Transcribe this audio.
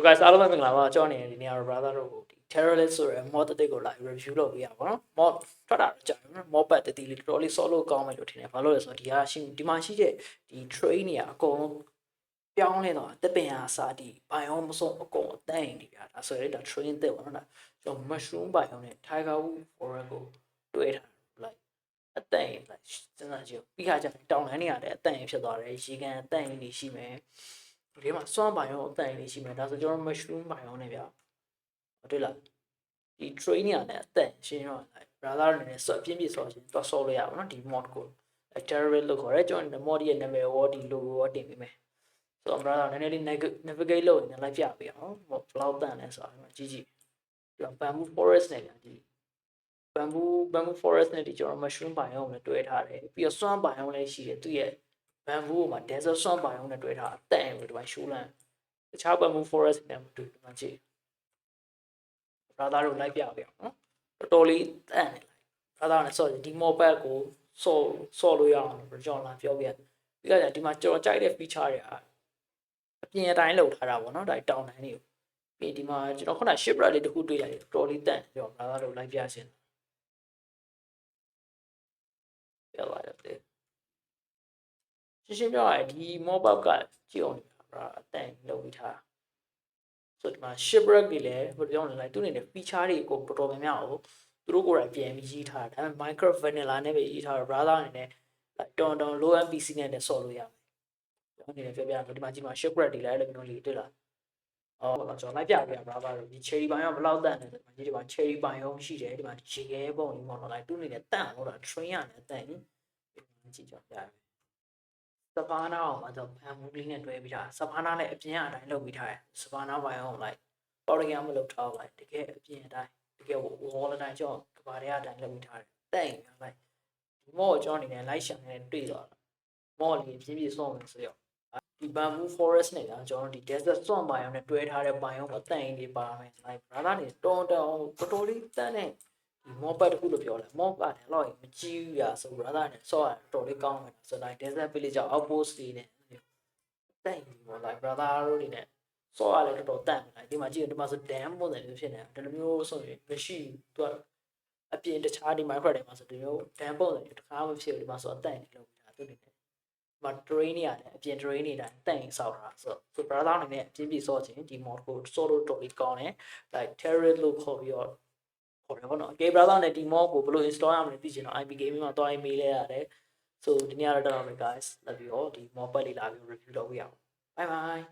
So guys အားလုံးပဲမင်္ဂလာပါကျွန်တော်နေဒီနေရာ brother တို့ကိုဒီ terrorist ဆိုရယ် mod တစ်ကိုလာ review လုပ်ပေးရပါတော့ mod ထွက်တာတော့ကြာပြီနော် mod ပတ်တတိလေးတော်တော်လေး solid ကောင်းမယ်လို့ထင်တယ်ဘာလို့လဲဆိုတော့ဒီဟာရှိဒီမှာရှိတဲ့ဒီ train နေရာအကုန်လုံးပြောင်းလဲတော့တပင်ဟာစာတီ biome မဆုံးအကုန်အတန့်နေပြတာဆိုရယ်ဒါ train တဲ့ပေါ့နော်ဒါကျွန်တော် mushroom biome နဲ့ tiger wood forest ကိုတွဲထား like အတန့် like စဉ်းစားကြည့်ပြီးခါကျရင်တောင်လန်းနေရတယ်အတန့်ဖြစ်သွားတယ်ရေကန်အတန့်နေရှိမယ် ဒီမှာစွမ်းပိုင်ရောအတန်လေးရှိမယ်ဒါဆိုကျွန်တော် mushroom ပိုင်ရောနဲ့ဗျာဟုတ်တယ်လားဒီ train ရနဲ့အတန်ရှင်းရော brother အနေနဲ့ဆော့အပြင်းပြဆော့ရှင်တော့ဆော့လို့ရပါတော့ဒီ mod ကို terrorist လို့ခေါ်ရဲကျွန်တော် mod ရဲ့နာမည်ရောဒီ logo ရောတင်ပေးမယ်ဆိုတော့ brother နည်းနည်းလေး navigate လုပ်နေလိုက်ပြပေးအောင်ဘယ်လောက်တန်လဲဆိုတာကြည့်ကြည့်ဒီ bamboo forest နဲ့ဗျာဒီ bamboo bamboo forest နဲ့ဒီကျွန်တော် mushroom ပိုင်ရောနဲ့တွဲထားတယ်ပြီးတော့စွမ်းပိုင်ရောလည်းရှိတယ်သူရဲ့ bamboo မှာ desert swamp ပိုင်အောင်နဲ့တွေ့ထားအတန့်လို့ဒီမှာ show လန်းတခြား bamboo forest နဲ့မတွေ့ဒီမှာကြည့် brother တို့လိုက်ပြပြအောင်နော်တော်တော်လေးတန့်နေလိုက် brother နဲ့ဆော့ဒီ mobile ကိုဆော့ဆော့လို့ရအောင်လို့ကျွန်တော်လာပြောပြပြီးတော့ဒီမှာကျွန်တော်ကြိုက်တဲ့ feature တွေအပြင်အတိုင်းလောက်ထားတာပေါ့နော်ဒါတောင်းတိုင်းလေးကိုပြီးဒီမှာကျွန်တော်ခုန ship rate လေးတစ်ခုတွေ့ရတယ်တော်တော်လေးတန့်ကျွန်တော် brother တို့လိုက်ပြရှင်ပြပါတယ်တဲ့ ရှင်းရှင်းပြောရရင်ဒီ mobile ကကြည့်အောင်နေတာအတန်လုပ်ပြီးထားဆိုဒီမှာ shipwreck တွေလည်းဘယ်လိုပြောလဲသူနေနဲ့ feature တွေကိုတော်တော်များများကိုသူတို့ကိုယ်တိုင်ပြန်ပြီးရေးထားတာဒါပေမဲ့ Minecraft vanilla နဲ့ပဲရေးထားတာ brother အနေနဲ့တွန်တွန် low MPC နဲ့လည်းဆော့လို့ရမယ်ကျွန်တော်အနေနဲ့ပြောပြရမယ်ဒီမှာကြည့်မှာ shipwreck တွေလည်းအဲ့လိုမျိုးလေးတွေ့လားအော်တော့ကျွန်တော်လိုက်ပြပြ brother တို့ဒီ cherry ပိုင်းကဘယ်လောက်တန်လဲဆိုတော့ဒီမှာ cherry ပိုင်းရောရှိတယ်ဒီမှာရေခဲပုံကြီးပေါ့နော်လိုက်သူနေနဲ့တန့်လို့တာ train ရနဲ့တန့်ရင်ကြည့်ကြပြရမယ် စပါနာအောင်မှာတော့ဘန်မူလေးနဲ့တွဲပြီးထားစပါနာလည်းအပြင်အတိုင်းလုပ်ပြီးထားတယ်စပါနာပိုင်းအောင်လိုက်ပေါ်ရဂန်မလုပ်ထားလိုက်တကယ်အပြင်အတိုင်းတကယ်ဝေါ်လတိုင်းကျောင်းကဘာတွေအတိုင်းလုပ်ပြီးထားတယ်တဲ့ရင်လိုက်ဒီမော့ကျောင်းနေနဲ့လိုက်ရှာနေတွေ့သွားတာမော့လေးပြင်းပြင်းဆုံးလို့ဆိုရောဒီ bamboo forest နဲ့ကကျွန်တော်ဒီ desert swamp ဘိုင်အောင်နဲ့တွဲထားတဲ့ဘိုင်အောင်အတန်ရင်လေးပါမယ် like brother နေတောင်းတောင်းတော်တော်လေးတန်းနေ ဒီမော့ပတ်တခုလို့ပြောလဲမော့ပတ်တယ်တော့မကြည့်ဘူးရဆို brother နဲ့ဆော့ရတော်လေးကောင်းတယ်ဆိုတော့ desert village ကြောင့် outpost တွေနဲ့တိုင်ပေါ့ like brother တို့တွေနဲ့ဆော့ရလဲတော်တော်တန့်တယ်ဒီမှာကြည့်ဒီမှာဆို dam ပုံစံမျိုးဖြစ်နေတာဒီလိုမျိုးဆိုရင်မရှိသူကအပြင်တခြားဒီ Minecraft တွေမှာဆိုဒီမျိုး dam ပုံစံမျိုးတစ်ခါမှမဖြစ်ဘူးဒီမှာဆိုအတန့်နေလို့ဒါသူတွေနဲ့မ train နေရတယ်အပြင် train နေတိုင်းတန့်ရင်ဆောက်တာဆိုဆို brother အနေနဲ့အပြင်ပြဆော့ခြင်းဒီ mod ကို solo တော်ပြီးကောင်းတယ် like terrorist လို့ခေါ်ပြီးတော့ ခေါ်တယ်ပေါ့နော် okay brother နဲ့ဒီ mod ကိုဘယ်လို install ရမလဲသိချင်တော့ IP gaming မှာတွား email လဲရတယ် so ဒီနေ့ကတော့တော့မယ် guys love you all ဒီ mod ပတ်လေးလာပြီး review လုပ်ပြရအောင် bye bye